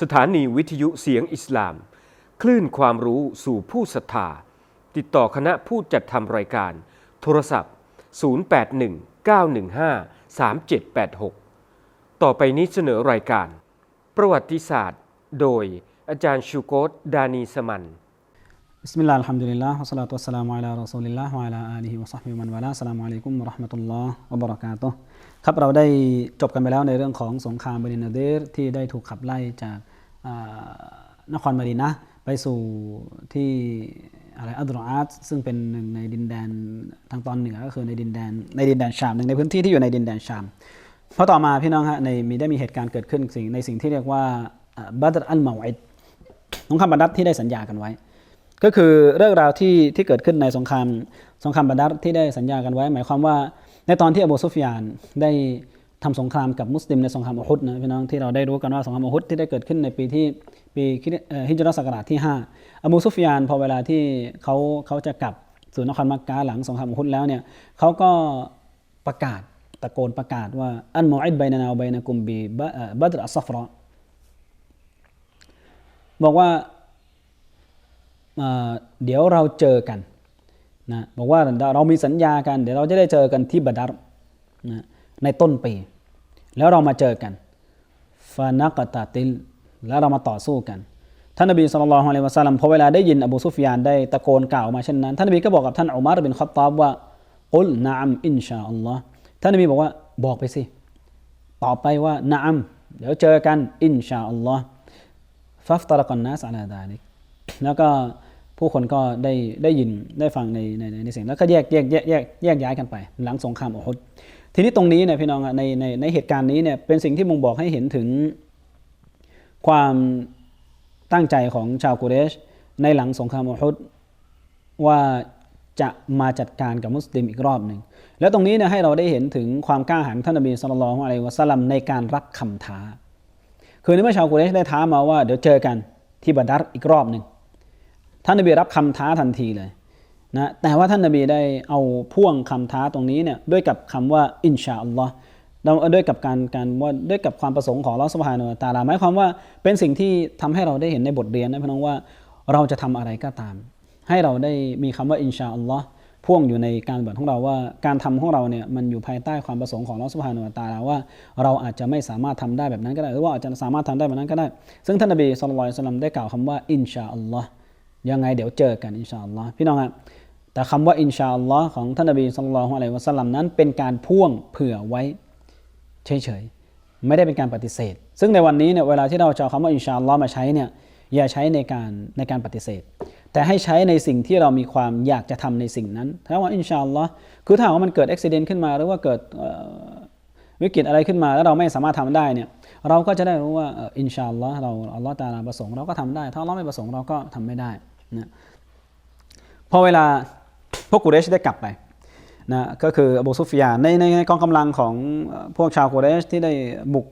สถานีวิทยุเสียงอิสลาม คลื่นความรู้สู่ผู้ศรัทธา ติดต่อคณะผู้จัดทำรายการ โทรศัพท์ 0819153786 ต่อไปนี้เสนอรายการ ประวัติศาสตร์ โดยอาจารย์ชูโกตดานีสมัน บิสมิลลาห์อัลฮัมดุลิลลาห์วะสลาตุวัสสลามุอะลารอซูลิลลาห์วะอะลาอาลีฮิวะศอฮบิฮิวะมันวะลาอัสสลามุอะลัยกุมวเราะห์มะตุลลอฮ์วะบะเราะกาตุฮ์ครับเราได้จบกันไปแล้วในเรื่องของสงครามบานินาเดรที่ได้ถูกขับไล่จากอ่านครมะดีนะไปสู่ที่อะไรอัดรออาตซึ่งเป็นหนึ่งในดินแดนทางตอนเหนือก็คือในดินแดนในดินแดนชามหนึ่งในพื้นที่ที่อยู่ในดินแดนชามเพราะต่อมาพี่น้องฮะในมีได้มีเหตุการณ์เกิดขึ้นสิ่งในสิ่งที่เรียกว่าบัตรอัลมาอิดสงครามบัตรที่ได้สัญญากันไว้ ก็คือเรื่องราวที่ที่เกิดขึ้นในสงครามสงครามบัดดัรที่ได้สัญญากันไว้ หมายความว่าในตอนที่อบูซุฟยานได้ทำสงครามกับมุสลิมในสงครามอุฮุดนะพี่น้องที่เราได้รู้กันว่าสงครามอุฮุดที่ได้เกิดขึ้นในปีที่ปีฮิจรัสศักราชที่ 5อบูซุฟยานพอเวลาที่เขาเขาจะกลับสู่นครมักกะหลังสงครามอุฮุดแล้วเนี่ยเขาก็ประกาศตะโกนประกาศว่าอันมอิดไบนานาไบนะกุมบีบัดรอัสซัฟรอบอกว่า เดี๋ยวเราเจอกันนะบอกว่าเรามีสัญญากัน เดี๋ยวเราจะได้เจอกันที่บัดารนะในต้นปี แล้วเรามาเจอกันฟานักตาติลแล้วเรามาต่อสู้กัน ท่านนบีสุลต่านละฮ์อะลัยวะสัลลัมพอเวลาได้ยินอบูซุฟยานได้ตะโกนกล่าวมาเช่นนั้น ท่านนบีก็บอกกับท่านอุมารบินขัตตาบว่าอุลนะอัมอินชาอัลลอฮ์ท่านนบีบอกว่าบอกไปสิตอบไปว่านะอัมเดี๋ยวเจอกันอินชาอัลลอฮ์ฟัฟตารกันนัสอาลาดาลิกแล้วก็ ผู้คนก็ได้ได้ยินได้ฟังในในในเสิ่งแล้วก็แยกแยกแยกแยกแยกย้ายกันไป หลังสงครามอุฮดทีนี้ตรงนี้เนี่ยพี่น้องในในในเหตุการณ์นี้เนี่ยเป็นสิ่งที่มุงบอกให้เห็นถึงความตั้งใจของชาวกุเรช ในหลังสงครามอุฮดว่าจะมาจัดการกับมุสลิมอีกรอบหนึ่งแล้วตรงนี้เนี่ยให้เราได้เห็นถึงความกล้าหาญท่านนบีสุลต่านอะลัยวะสลัมในการรับคำท้า คือในเมื่อชาวกุเรชได้ท้ามาว่าเดี๋ยวเจอกันที่บัดัรอีกรอบหนึ่ง ท่านนบีรับคำท้าทันทีเลยนะแต่ว่าท่านนบีได้เอาพ่วงคำท้าตรงนี้เนี่ยด้วยกับคำว่าอินชาอัลลอฮ์ด้วยกับการการว่าด้วยกับความประสงค์ของลอสพานตาลาหมายความว่าเป็นสิ่งที่ทำให้เราได้เห็นในบทเรียนนะพี่น้องว่าเราจะทำอะไรก็ตาม ให้เราได้มีคำว่าอินชาอัลลอฮ์พ่วงอยู่ในการบัตของเราว่าการทำของเราเนี่ยมันอยู่ภายใต้ความประสงค์ของลอสพานตาลาว่า เราอาจจะไม่สามารถทำได้แบบนั้นก็ได้ หรือว่าอาจจะสามารถทำได้แบบนั้นก็ได้ ซึ่งท่านนบีสุลต่านได้กล่าวคำว่าอินชาอัลลอฮ์ ยังไงเดี๋ยวเจอกันอินชาอัลลอฮ์พี่น้องครับแต่คำว่าอินชาอัลลอฮ์ของท่านนบีสุลต่านอะลัยวะสัลลัมนั้นเป็นการพ่วงเผื่อไว้เฉยๆ ไม่ได้เป็นการปฏิเสธ ซึ่งในวันนี้เนี่ยเวลาที่เราจะเอาคำว่าอินชาอัลลอฮ์มาใช้เนี่ยอย่าใช้ในการในการปฏิเสธ แต่ให้ใช้ในสิ่งที่เรามีความอยากจะทำในสิ่งนั้นถ้าว่าอินชาอัลลอฮ์คือถ้าว่ามันเกิดอุบิเหตุขึ้นมาหรือว่าเกิดวิกฤตอะไรขึ้นมาแล้วเราไม่สามารถทำได้เนี่ยเราก็จะได้รู้ว่าอินชาอัลลอฮ์เราอัลลอฮ์ตาลาประสงค์เราก็ทำได้ ถ้าเราไม่ประสงค์เราก็ทำไม่ได้ นะพอเวลาพวกกุเรชได้กลับไปนะก็คืออบูซุฟยานในในกองกำลังของพวกชาวกุเรชที่ได้บุก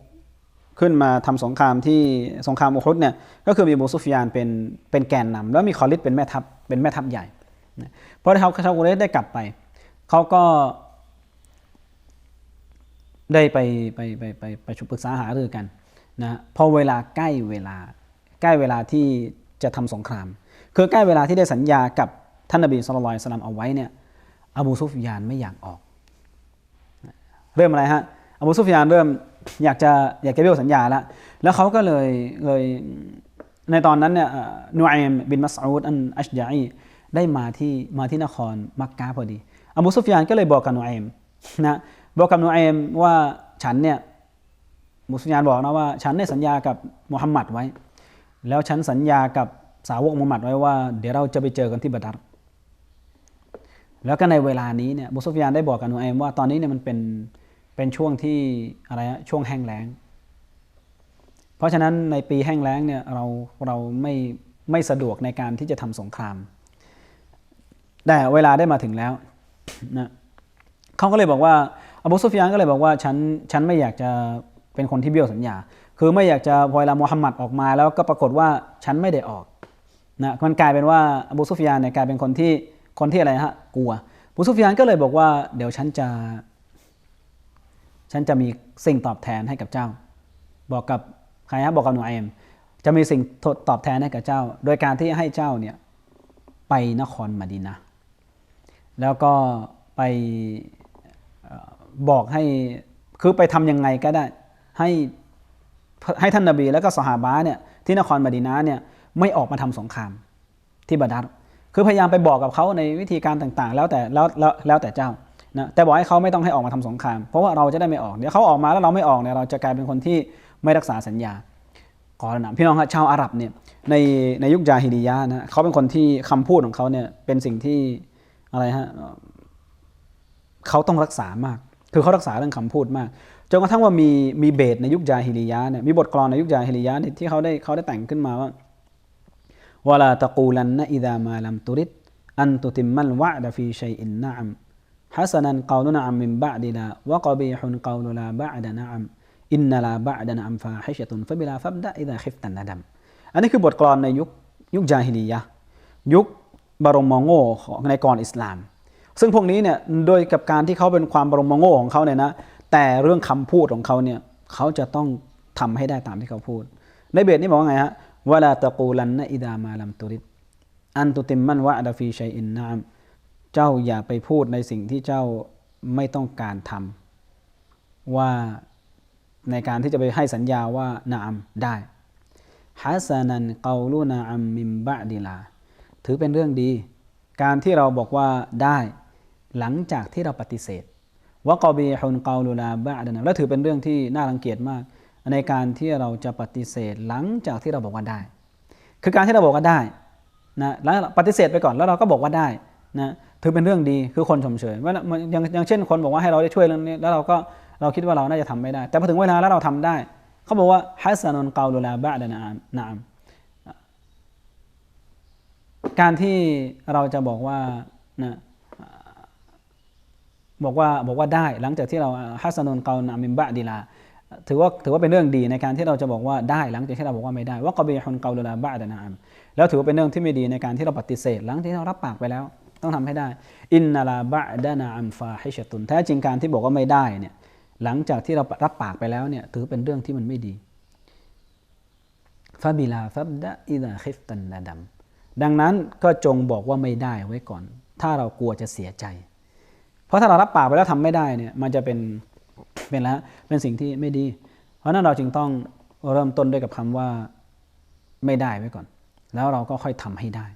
ขึ้นมาทำสงครามที่สงครามอุฮุดเนี่ยก็คือมีอบูซุฟยานเป็นเป็นแกนนำแล้วมีคอลิดเป็นแม่ทัพเป็นแม่ทัพใหญ่นะพอเขาชาวกุเรชได้กลับไปเขาก็ได้ไปไปไปไปไปชุมปรึกษาหารือกันนะพอเวลาใกล้เวลาใกล้เวลาที่จะทำสงคราม คือใกล้เวลาที่ได้สัญญากับท่านนบีสุลต่านสลัมเอาไว้เนี่ยอบูซุฟยานไม่อยากออก เริ่มอะไรฮะอบูซุฟยานเริ่มอยากจะอยากจะเบี้ยวสัญญาแล้วแล้วเขาก็เลยเลยในตอนนั้นเนี่ยนูอัยมบินมัสอูดอันอัชยาอีได้มาที่มาที่นครมักกะพอดีอบูซุฟยานก็เลยบอกกับนูอัยมนะบอกกับนูอัยมว่าฉันเนี่ยมุสลิมบอกนะว่า ฉันได้สัญญากับมุฮัมมัดไว้ แล้วฉันสัญญากับ สาวกมุฮัมมัดไว้ว่า เดี๋ยวเราจะไปเจอกันที่บัดัรแล้วก็ในเวลานี้เนี่ยบุซุฟยานได้บอกกับนูเอมว่าตอนนี้เนี่ยมันเป็นเป็นช่วงที่อะไระช่วงแห้งแล้ง เพราะฉะนั้นในปีแห้งแล้งเนี่ยเราเราไม่ไม่สะดวกในการที่จะทำสงคราม แต่เวลาได้มาถึงแล้วนะเขาก็เลยบอกว่าอบูซุฟยานก็เลยบอกว่าฉันฉันไม่อยากจะเป็นคนที่เบี้ยวสัญญา คือไม่อยากจะพอเวลามูฮัมหมัดออกมา แล้วก็ปรากฏว่าฉันไม่ได้ออก นะมันกลายเป็นว่าอบูซุฟยานเนี่ยกลายเป็นคนที่คนที่อะไรฮะกลัวบูซุฟยานก็เลยบอกว่า เดี๋ยวฉันจะ ฉันจะมีสิ่งตอบแทนให้กับเจ้า บอกกับใครฮะบอกกับหนูเอมจะมีสิ่งตอบแทนให้กับเจ้า โดยการที่ให้เจ้าเนี่ยไปนครมดีนะแล้วก็ไปบอกให้คือไปทำยังไงก็ได้ให้ให้ท่านนบีแล้วก็สหาบะเนี่ยที่นครมดีนะเนี่ย ไม่ออกมาทำสงครามที่บาดัรคือพยายามไปบอกกับเขาในวิธีการต่างๆ แล้วแต่แล้วแล้วแล้วแต่เจ้านะแต่บอกให้เขาไม่ต้องให้ออกมาทำสงคราม เพราะว่าเราจะได้ไม่ออกเดี๋ยวเขาออกมาแล้วเราไม่ออกเนี่ยเราจะกลายเป็นคนที่ไม่รักษาสัญญาก่อรนะพี่น้องครับชาวอาหรับเนี่ยในในยุคจาฮิลียะห์นะเขาเป็นคนที่คำพูดของเขาเนี่ยเป็นสิ่งที่อะไรฮะเขาต้องรักษามาก คือเขารักษาเรื่องคำพูดมากจนกระทั่งว่ามีมีเบสในยุคจาฮิลียะห์เนี่ยมีบทกลอนในยุคจาฮิลียะห์ที่เขาได้เขาได้แต่งขึ้นมาว่า ولا ตะกูลันนะอิดามาลัมตุริดอันตุติมมัลวะดฟีชัยอินนะอัมฮัสนันกาวนุนะอัมมินบะดิลาวะกบีฮุนกาวนุลาบะดานะอัมอินอันนี้คือบทกลอนในยุคยุคจาฮิลียะยุคบรมมโง่ของในกรอิสลาม ซึ่งพวกนี้เนี่ยโดยกับการที่เขาเป็นความบรมมโง่ของเขาเนี่ยนะแต่เรื่องคำพูดของเขาเนี่ยเขาจะต้องทำให้ได้ตามที่เขาพูด ในเบสนี่บอกว่าไงฮะ วะลาตะกูลันนะอิดามาลัมตุริดอันตุติมมันวะดะฟีชัยอินนามเจ้าอย่าไปพูดในสิ่งที่เจ้าไม่ต้องการทำว่าในการที่จะไปให้สัญญาว่านามได้ฮัสานันเกาลูนาอัมมิมบะดิลา ถือเป็นเรื่องดี การที่เราบอกว่าได้หลังจากที่เราปฏิเสธวะกอบีฮุนเกาลูลาบะดานะและถือเป็นเรื่องที่น่ารังเกียจมาก ในการที่เราจะปฏิเสธหลังจากที่เราบอกว่าได้ คือการที่เราบอกว่าได้นะแล้วปฏิเสธไปก่อนแล้วเราก็บอกว่าได้นะถือเป็นเรื่องดีคือคนชมเชยว่าอย่างอย่างเช่นคนบอกว่าให้เราได้ช่วยเรื่องนี้แล้วเราก็เราคิดว่าเราน่าจะทำไม่ได้ แต่พอถึงเวลาแล้วเราทำได้ เขาบอกว่าฮัสซันุนกาลูลาบะดะนามนามการที่เราจะบอกว่านะบอกว่าบอกว่าได้หลังจากที่เราฮัสซันุนกาลนามิมบะดีลา ถือว่าถือว่าเป็นเรื่องดีในการที่เราจะบอกว่าได้หลังจากที่เราบอกว่าไม่ได้ว่ากบีฮุนเกาลลาบะดะนามแล้วถือว่าเป็นเรื่องที่ไม่ดีในการที่เราปฏิเสธ หลังที่เรารับปากไปแล้ว ต้องทำให้ได้ อินนาลาบะดานามฟาฮิชตุนแท้จริงการที่บอกว่าไม่ได้เนี่ยหลังจากที่เรารับปากไปแล้วเนี่ยถือเป็นเรื่องที่มันไม่ดีฟาบิลาฟับดะอิดาคิฟตันนาดัมดังนั้นก็จงบอกว่าไม่ได้ไว้ก่อน ถ้าเรากลัวจะเสียใจ เพราะถ้าเรารับปากไปแล้วทำไม่ได้เนี่ยมันจะเป็น เป็นแล้ว เป็นสิ่งที่ไม่ดี เพราะนั้นเราจึงต้องเริ่มต้นด้วยกับคำว่าไม่ได้ไว้ก่อน แล้วเราก็ค่อยทำให้ได้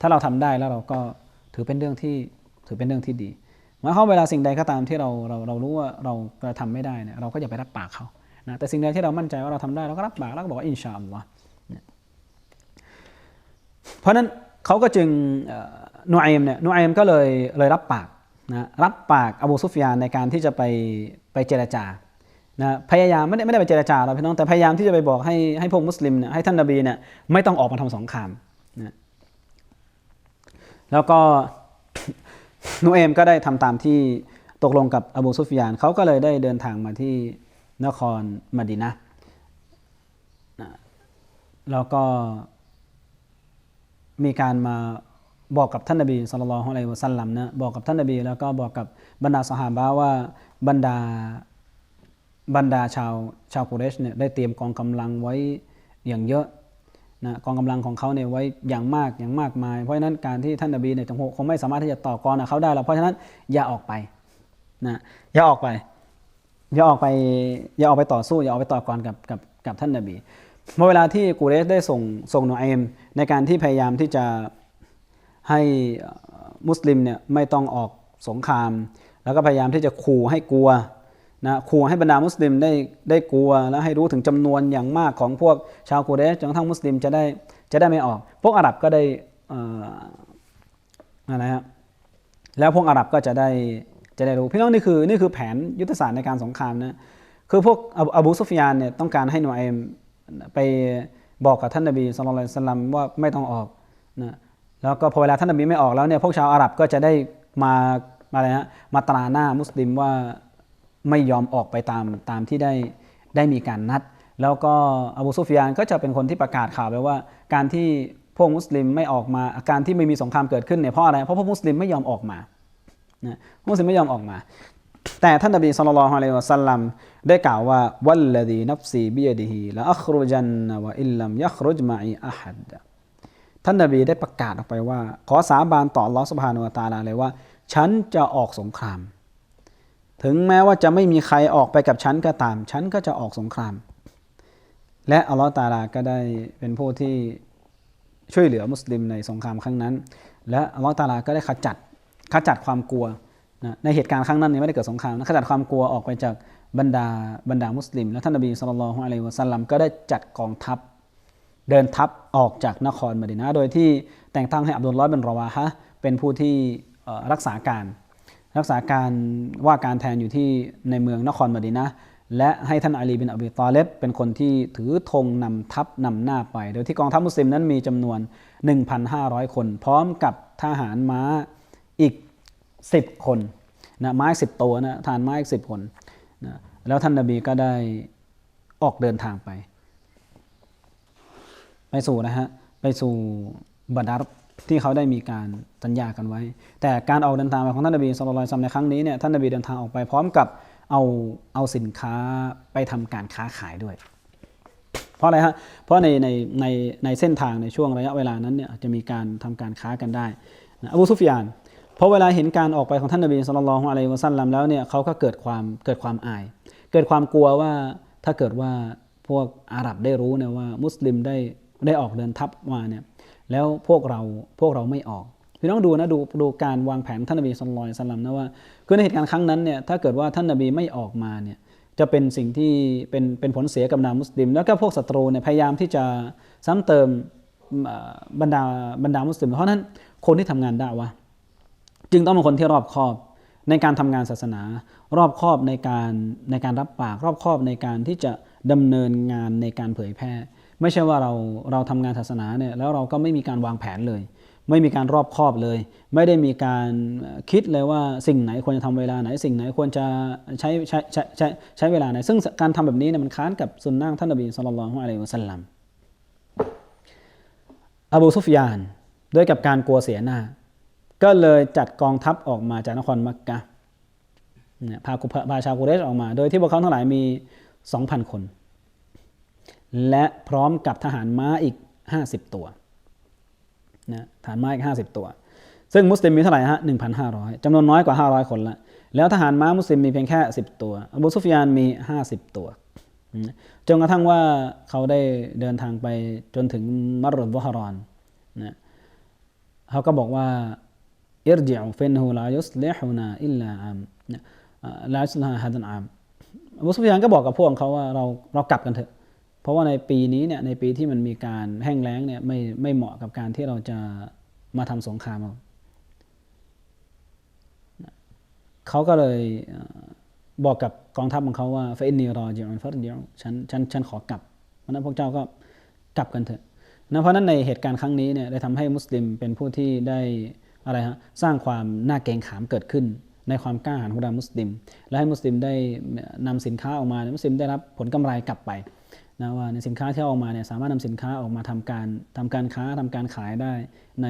ถ้าเราทำได้แล้วเราก็ถือเป็นเรื่องที่ถือเป็นเรื่องที่ดีหมายความเวลาสิ่งใดก็ตามที่เราเราเรารู้ว่าเรากระทำไม่ได้เนี่ยเราก็อย่าไปรับปากเขานะแต่สิ่งใดที่เรามั่นใจว่าเราทำได้เราก็รับปากแล้วก็บอกว่าอินชาอัลลอฮ์เพราะนั้นเขาก็จึงเอ่อนูไอมเนี่ยนูไอมก็เลยเลยรับปากนะรับปากอบูซุฟยานในการที่จะไป ไปเจรจานะพยายามไม่ได้ไม่ได้ไปเจรจาเราพี่น้องแต่พยายามที่จะไปบอกให้ให้พวกมุสลิมเนี่ยให้ท่านนบีเนี่ยไม่ต้องออกมาทำสงครามนะแล้วก็นูเอมก็ได้ทำตามที่ตกลงกับอบูซุฟยานเขาก็เลยได้เดินทางมาที่นครมดีนะนะแล้วก็มีการมา บอกกับท่านนบีสุลต่านละฮ์อะลัยวะสัลลัมนะบอกกับท่านนบีแล้วก็บอกกับบรรดาสหาบะว่าบรรดาบรรดาชาวชาวกุเรชเนี่ยได้เตรียมกองกำลังไว้อย่างเยอะนะกองกำลังของเขาเนี่ยไว้อย่างมากอย่างมากมาย เพราะฉะนั้นการที่ท่านนบีเนี่ยคงไม่สามารถที่จะต่อกรกับเขาได้หรอกเพราะฉะนั้นอย่าออกไปนะอย่าออกไป อย่าออกไปอย่าออกไปต่อสู้อย่าออกไปต่อกรกับกับกับท่านนบีเมื่อเวลาที่กูเรสได้ส่งส่งโนเอมในการที่พยายามที่จะ ให้มุสลิมเนี่ยไม่ต้องออกสงคราม แล้วก็พยายามที่จะขู่ให้กลัวนะขู่ให้บรรดามุสลิมได้ได้กลัว และให้รู้ถึงจำนวนอย่างมากของพวกชาวกูเรชจนกระทั่งมุสลิมจะได้จะได้ไม่ออก พวกอาหรับก็ได้อะไรฮะแล้วพวกอาหรับก็จะได้จะได้รู้พี่น้องนี่คือนี่คือแผนยุทธศาสตร์ในการสงครามนะคือพวกอบูซุฟยานเนี่ยต้องการให้นูเอมไปบอกกับท่านนบีสุลต่านสลัมว่าไม่ต้องออกนะ แล้วก็พอเวลาท่านนบีไม่ออกแล้วเนี่ยพวกชาวอาหรับก็จะได้มามาอะไรฮะมาตราหน้ามุสลิมว่าไม่ยอมออกไปตามตามที่ได้ได้มีการนัด แล้วก็อบูซุฟยานก็จะเป็นคนที่ประกาศข่าวไปว่า การที่พวกมุสลิมไม่ออกมาการที่ไม่มีสงครามเกิดขึ้นเนี่ยเพราะอะไรเพราะพวกมุสลิมไม่ยอมออกมานะมุสลิมไม่ยอมออกมา แต่ท่านนบีสุลต่านอะลัยฮิวะสัลลัมได้กล่าวว่าวัลลดีนัฟซีบิยดิฮิละอัครุจันนวะอิลลัมยัครุจมาอีอะฮัด ท่านนบีได้ประกาศออกไปว่า ขอสาบานต่อลอสุบานุตาลาเลยว่า ฉันจะออกสงคราม ถึงแม้ว่าจะไม่มีใครออกไปกับฉันก็ตาม ฉันก็จะออกสงคราม และอัลลอฮฺตาลาก็ได้เป็นผู้ที่ช่วยเหลือมุสลิมในสงครามครั้งนั้น และอัลลอฮฺตาลาก็ได้ขจัดขจัดความกลัวนะในเหตุการณ์ครั้งนั้นนี่ยไม่ได้เกิดสงครามนะขจัดความกลัวออกไปจากบรรดาบรรดามุสลิม และท่านนบีสุลต่านละฮ์อะลัยวะสัลลัมก็ได้จัดกองทัพ เดินทัพออกจากนครมะดินะโดยที่แต่งตั้งให้อับดุลลอฮ์เป็นรอวาฮะห์เป็นผู้ที่รักษาการ รักษาการว่าการแทนอยู่ที่ในเมืองนครมะดินะและให้ท่านอาลีบินอบีตอเลบเป็นคนที่ถือธงนำทัพนำหน้าไป โดยที่กองทัพมุสลิมนั้นมีจำนวน 1,500 คน พร้อมกับทหารม้าอีก 10 คนนะม้าอีก10ตัวนะทหารม้าอีก10คนนะแล้วท่านนบีก็ได้ออกเดินทางไป ไปสู่นะฮะไปสู่บัดารที่เขาได้มีการสัญญากันไว้ แต่การออกเดินทางไปของท่านนบีสุลต่านในครั้งนี้เนี่ยท่านนบีเดินทางออกไปพร้อมกับเอาเอาสินค้าไปทำการค้าขายด้วย เพราะอะไรฮะเพราะในในในในเส้นทางในช่วงระยะเวลานั้นเนี่ยจะมีการทำการค้ากันได้นะอบูซุฟยานพราะเวลาเห็นการออกไปของท่านนบีสุลต่านอะลัยวะซัลลัมแล้วเนี่ยเขาก็เกิดความเกิดความอาย เกิดความกลัวว่าถ้าเกิดว่าพวกอาหรับได้รู้เนี่ยว่ามุสลิมได้ ได้ออกเดินทัพมาเนี่ยแล้วพวกเราพวกเราไม่ออกพี่น้องดูนะดูดูการวางแผนท่านนบีสุลต่านสลัมนะว่าคือในเหตุการณ์ครั้งนั้นเนี่ยถ้าเกิดว่าท่านนบีไม่ออกมาเนี่ยจะเป็นสิ่งที่เป็นเป็นผลเสียกับนามุสลิม แล้วก็พวกศัตรูเนี่ยพยายามที่จะซ้ำเติมบรรดาบรรดามุสลิม เพราะนั้นคนที่ทำงานได้วะจึงต้องเป็นคนที่รอบคอบในการทำงานศาสนา รอบคอบในการในการรับปาก รอบคอบในการที่จะดำเนินงานในการเผยแพร่ ไม่ใช่ว่าเราเราทำงานศาสนาเนี่ยแล้วเราก็ไม่มีการวางแผนเลย ไม่มีการรอบคอบเลย ไม่ได้มีการคิดเลยว่าสิ่งไหนควรจะทำเวลาไหน สิ่งไหนควรจะใช้ใช้ใช้ใช้ใช้เวลาไหน ซึ่งการทำแบบนี้เนี่ยมันค้านกับสุนนะท่านนบีสุลต่านอะลัยฮิวสัลลัมอบูซุฟยานด้วยกับการกลัวเสียหน้า ก็เลยจัดกองทัพออกมาจากนครมักกะเนี่ยพาพาชาวกุเรชออกมา โดยที่พวกเขาทั้งหลายมี 2,000 คน และพร้อมกับทหารม้าอีก 50 ตัวนะทหารม้าอีก 50 ตัว ซึ่งมุสลิมมีเท่าไหร่ฮะ1,500จำนวนน้อยกว่า 500 คนละแล้วทหารม้ามุสลิมมีเพียงแค่ 10 ตัว อบูซุฟยานมี 50 ตัวจนกระทั่งว่าเขาได้เดินทางไปจนถึงมัรดวะฮารอนนะเขาก็บอกว่าอิรจิอูฟินฮูลายุสเลฮูนาอิลลาอัมลายุสลาฮัดันอัมอบูซุฟยานก็บอกกับพวกเขาว่าเราเรากลับกันเถอะ เพราะว่าในปีนี้เนี่ยในปีที่มันมีการแห้งแล้งเนี่ยไม่ไม่เหมาะกับการที่เราจะมาทำสงครามเขาก็เลยบอกกับกองทัพของเขาว่าเฟอินนีรอจิอันฟัดเดียวฉันฉันฉันขอกลับเพราะนั้นพวกเจ้าก็กลับกันเถอะนะเพราะนั้นในเหตุการณ์ครั้งนี้เนี่ยได้ทำให้มุสลิมเป็นผู้ที่ได้อะไรฮะสร้างความน่าเกรงขามเกิดขึ้น ในความกล้าหาญของดามุสลิม และให้มุสลิมได้นำสินค้าออกมา มุสลิมได้รับผลกำไรกลับไป นะว่าในสินค้าที่ออกมาเนี่ยสามารถนำสินค้าออกมาทำการทำการค้าทำการขายได้ใน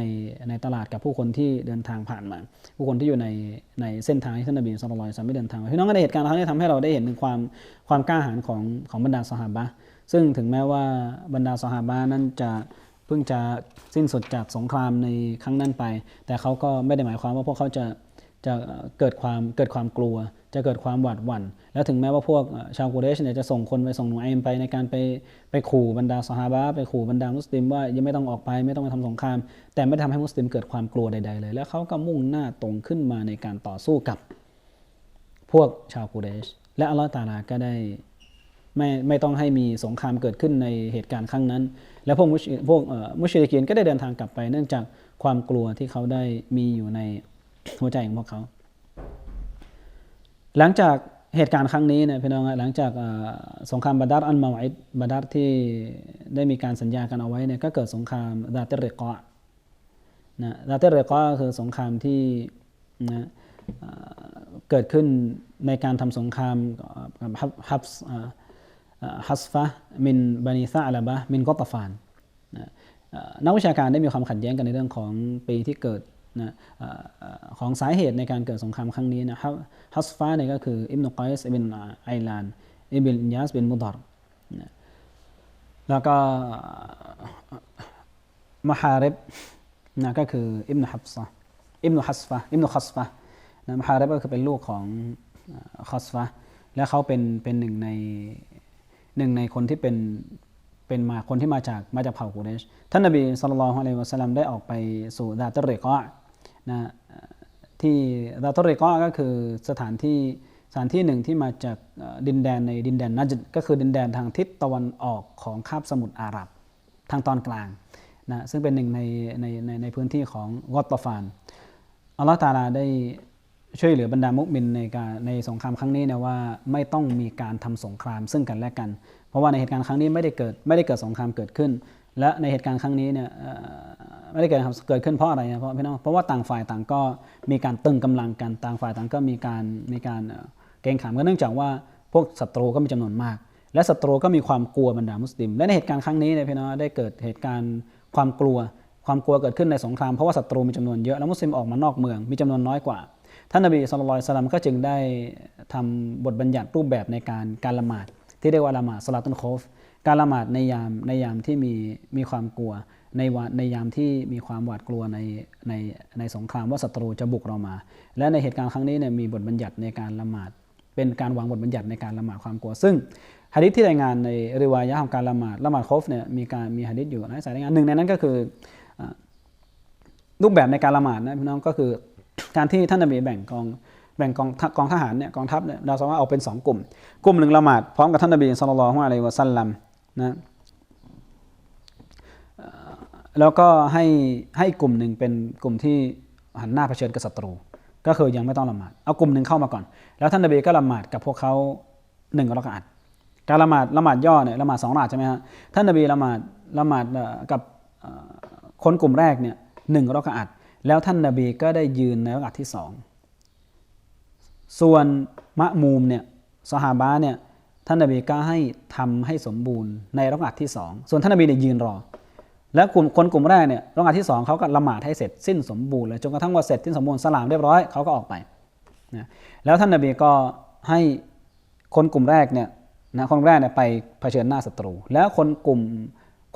ในตลาดกับผู้คนที่เดินทางผ่านมา ผู้คนที่อยู่ในในเส้นทางที่ท่านนบีสุลต่านไม่เดินทางพี่น้องก็ในเหตุการณ์ครั้งนี้ทำให้เราได้เห็นถึงความความกล้าหาญของของบรรดาสหาบะซึ่งถึงแม้ว่าบรรดาสหาบะนั้นจะเพิ่งจะสิ้นสุดจากสงครามในครั้งนั้นไป แต่เขาก็ไม่ได้หมายความว่าพวกเขาจะจะเกิดความเกิดความกลัว จะเกิดความหวาดหวั่น แล้วถึงแม้ว่าพวกชาวกุเรชเนี่ยจะส่งคนไปส่งหนูไอมไปในการไปไปขู่บรรดาสหาบะไปขู่บรรดามุสลิมว่ายังไม่ต้องออกไปไม่ต้องมาทำสงคราม แต่ไม่ทำให้มุสลิมเกิดความกลัวใดๆเลย แล้วเขาก็มุ่งหน้าตรงขึ้นมาในการต่อสู้กับ พวกชาวกุเรช และอัลลอฮฺตาลาก็ได้ไม่ไม่ต้องให้มีสงครามเกิดขึ้นในเหตุการณ์ครั้งนั้น แล้วพวกมุชพวกมุชริกีนก็ได้เดินทางกลับไป เนื่องจากความกลัวที่เขาได้มีอยู่ในหัวใจของพวกเขา หลังจากเหตุการณ์ครั้งนี้เนี่ยพี่น้องหลังจากสงครามบาดาร์อันมาอิดบาดาร์ที่ได้มีการสัญญากันเอาไว้เนี่ยก็เกิดสงครามดาเตเรกอนะดาเตเรกอคือสงครามที่นะเกิดขึ้นในการทำสงครามกับฮับฮัสฟะมินบานิซาอัลบะมินกอตฟานนักวิชาการได้มีความขัดแย้งกันในเรื่องของปีที่เกิด นะออของสาเหตุในการเกิดสงครามครั้งนี้นะฮับฮัสฟาเนี่ยก็คืออิบนุกอยส์อิบนไอลานอิบนยาสบินมุดารนะแล้วก็มหาริบนะก็คืออิบนุฮับซะอิบนุฮัสฟะอิบนุคัสฟะนะมหาริบก็คือเป็นลูกของเอ่อคัสฟะและเขาเป็นเป็นหนึ่งในหนึ่งในคนที่เป็นเป็นมาคนที่มาจากมาจากเผ่ากุเรชท่านนบีสุลต่านละฮ์อะลัยฮิวะสัลลัมได้ออกไปสู่ดาตเรกะ นะที่ดาตะเรกะก็คือสถานที่สถานที่หนึ่งที่มาจากดินแดนในดินแดนนัจก็คือดินแดนทางทิศตะวันออกของคาบสมุทรอาหรับทางตอนกลางนะซึ่งเป็นหนึ่งในในในในพื้นที่ของกอตตฟานอัลลอฮฺตาลาได้ช่วยเหลือบรรดามุกมินในการในสงครามครั้งนี้นะว่าไม่ต้องมีการทำสงครามซึ่งกันและกัน เพราะว่าในเหตุการณ์ครั้งนี้ไม่ได้เกิดไม่ได้เกิดสงครามเกิดขึ้น และในเหตุการณ์ครั้งนี้เนี่ยไม่ได้เกิดเกิดขึ้นเพราะอะไรนะเพราะพี่น้องเพราะว่าต่างฝ่ายต่างก็มีการตึงกำลังกันต่างฝ่ายต่างก็มีการมีการเกรงขามกันเนื่องจากว่าพวกศัตรูก็มีจำนวนมาก และศัตรูก็มีความกลัวบรรดามุสลิม และในเหตุการณ์ครั้งนี้เนี่ยพี่น้องได้เกิดเหตุการณ์ความกลัวความกลัวเกิดขึ้นในสงครามเพราะว่าศัตรูมีจำนวนเยอะแล้วมุสลิมออกมานอกเมืองมีจำนวนน้อยกว่า ท่านนบีสุลต่านสลัมก็จึงได้ทำบทบัญญัติรูปแบบในการการละหมาดที่เรียกว่าละหมาดสลาตุนโคฟ การละหมาดในยามในยามที่มีมีความกลัว ในวันในยามที่มีความหวาดกลัวในในในสงครามว่าศัตรูจะบุกเรามา และในเหตุการณ์ครั้งนี้เนี่ยมีบทบัญญัติในการละหมาด เป็นการวางบทบัญญัติในการละหมาดความกลัว ซึ่งฮะดิษที่รายงานในริวายะของการละหมาดละหมาดคฟเนี่ยมีการมีฮะดิษอยู่หลายสายรายงานหนึ่งในนั้นก็คือรูปแบบในการละหมาดนะพี่น้องก็คือการที่ท่านนบีแบ่งกองแบ่งกองกองทหารเนี่ยกองทัพเนี่ยเราสามารถเอาเป็นสองกลุ่ม กลุ่มหนึ่งละหมาดพร้อมกับท่านนบีสุลต่านละฮ์อะลัยวะสัลลัม นะแล้วก็ให้ให้กลุ่มหนึ่งเป็นกลุ่มที่หันหน้าเผชิญกับศัตรู ก็คือยังไม่ต้องละหมาดเอากลุ่มหนึ่งเข้ามาก่อน แล้วท่านนบีก็ละหมาดกับพวกเขาหนึ่งรักอัดการละหมาดละหมาดย่อเนี่ยละหมาดสองรากาดใช่ไหมฮะท่านนบีละหมาดละหมาดกับคนกลุ่มแรกเนี่ยหนึ่งรักอัดแล้วท่านนบีก็ได้ยืนในรักอัดที่สองส่วนมะมูมเนี่ยสหาบะเนี่ย ท่านนบีก็ให้ทำให้สมบูรณ์ในรักอัดที่สองส่วนท่านนบีเนี่ยยืนรอ แล้วกลุ่มคนกลุ่มแรกเนี่ยรักอัดที่สองเขาก็ละหมาดให้เสร็จสิ้นสมบูรณ์เลยจนกระทั่งว่าเสร็จสิ้นสมบูรณ์สลามเรียบร้อยเขาก็ออกไปนะแล้วท่านนบีก็ให้คนกลุ่มแรกเนี่ยนะคนแรกเนี่ยไปเผชิญหน้าศัตรู แล้วคนกลุ่ม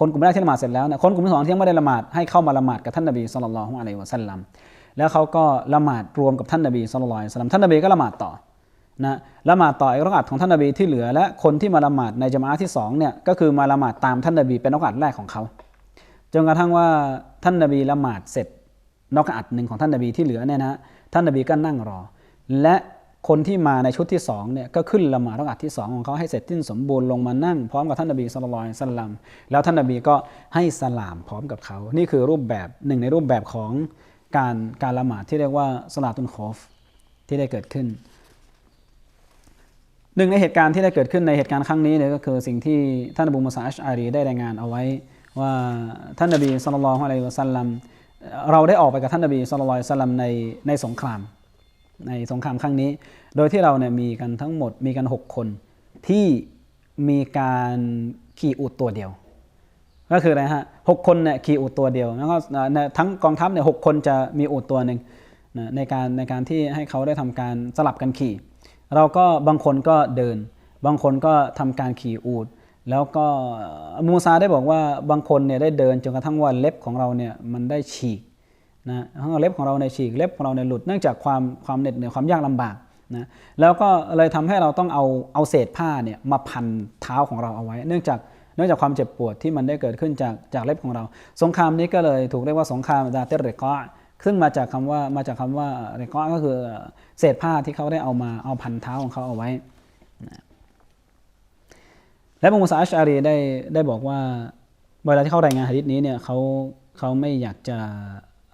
คนกลุ่มแรกที่ละหมาดเสร็จแล้วเนี่ยคนกลุ่มที่สองที่ยังไม่ได้ละหมาดให้เข้ามาละหมาดกับท่านนบีสุลต่านละฮ์อะลัยวะสัลลัมแล้วเขาก็ละหมาดรวมกับท่านนบีสุลต่านสลัมท่านนบีก็ละหมาดต่อ นะละหมาดต่ออีกรักอัดของท่านนบีที่เหลือ และคนที่มาละหมาดในจมะอะห์ที่สองเนี่ยก็คือมาละหมาดตามท่านนบีเป็นรักอัดแรกของเขาจนกระทั่งว่าท่านนบีละหมาดเสร็จนอกอัดหนึ่งของท่านนบีที่เหลือเนี่ยนะท่านนบีก็นั่งรอ และคนที่มาในชุดที่สองเนี่ยก็ขึ้นละหมาดรักอัดที่สองของเขาให้เสร็จสิ้นสมบูรณ์ลงมานั่งพร้อมกับท่านนบีสุลต่านสลัมแล้วท่านนบีก็ให้สลามพร้อมกับเขา นี่คือรูปแบบหนึ่งในรูปแบบของการการละหมาดที่เรียกว่าสลาตุนคอฟที่ได้เกิดขึ้น หนึ่งในเหตุการณ์ที่ได้เกิดขึ้นในเหตุการณ์ครั้งนี้เนี่ยก็คือสิ่งที่ท่านอบูมุสาอัชอารีได้รายงานเอาไว้ ว่าท่านนบีสุลต่านละฮ์อะลัยฮิวะสัลลัมเราได้ออกไปกับท่านนบีสุลต่านละฮ์อะลัยฮิวะสัลลัมในในสงคราม ในสงครามครั้งนี้ โดยที่เราเนี่ยมีกันทั้งหมดมีกัน 6 คนที่มีการขี่อูฐตัวเดียว ก็คืออะไรฮะหกคนเนี่ยขี่อูฐตัวเดียวแล้วก็ทั้งกองทัพเนี่ยหกคนจะมีอูฐตัวหนึ่งในการในการที่ให้เขาได้ทำการสลับกันขี่ เราก็บางคนก็เดิน บางคนก็ทำการขี่อูฐแล้วก็มูซาได้บอกว่าบางคนเนี่ยได้เดินจนกระทั่งว่าเล็บของเราเนี่ยมันได้ฉีกนะทั้งเล็บของเราในฉีกเล็บของเราในหลุดเนื่องจากความความเหน็ดเหนื่อยความยากลำบากนะแล้วก็เลยทำให้เราต้องเอาเอาเศษผ้าเนี่ยมาพันเท้าของเราเอาไว้ เนื่องจากเนื่องจากความเจ็บปวดที่มันได้เกิดขึ้นจากจากเล็บของเรา สงครามนี้ก็เลยถูกเรียกว่าสงครามดาเตเรกอ ซึ่งมาจากคำว่ามาจากคำว่าเรกอก็คือเศษผ้าที่เขาได้เอามาเอาพันเท้าของเขาเอาไว้และมุสาอัชอารีได้ได้บอกว่าเวลาที่เขารายงานหะดิษนี้เนี่ยเขาเขาไม่อยากจะ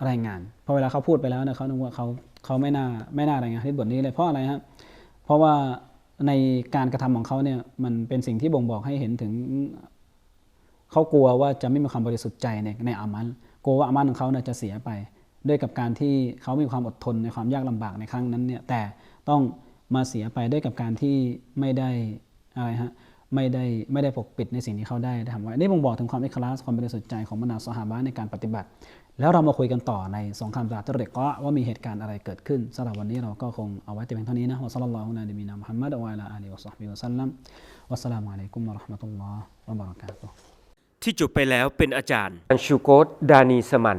รายงานเพราะเวลาเขาพูดไปแล้วเนี่ยเขาคิดว่าเขาเขาไม่น่าไม่น่ารายงานหะดิษบทนี้เลยเพราะอะไรครับเพราะว่าในการกระทำของเขาเนี่ยมันเป็นสิ่งที่บ่งบอกให้เห็นถึงเขากลัวว่าจะไม่มีความบริสุทธิ์ใจในในอามันกลัวว่าอามันของเขาเนี่ยจะเสียไป ด้วยกับการที่เขามีความอดทนในความยากลำบากในครั้งนั้นเนี่ยแต่ต้องมาเสียไปด้วยกับการที่ไม่ได้อะไรฮะไม่ได้ไม่ได้ปกปิดในสิ่งที่เขาได้ทำไว้อันนี่บ่งบอกถึงความอิคลาสความบริสุทธิ์ใจของบรรดาสหาบะในการปฏิบัติ แล้วเรามาคุยกันต่อในสงครามซาตเรกะว่ามีเหตุการณ์อะไรเกิดขึ้นสำหรับวันนี้เราก็คงเอาไว้แต่เพียงเท่านี้นะวะซัลลัลลอฮุอะลัยฮิมุฮัมมัดวะอะลาอาลีวะศอฮบิวะซัลลัมวัสสลามุอะลัยกุมวะเราะห์มะตุลลอฮ์วะบะเราะกาตุฮ์ที่จบไปแล้วเป็นอาจารย์อันชูโกตดานีสมัน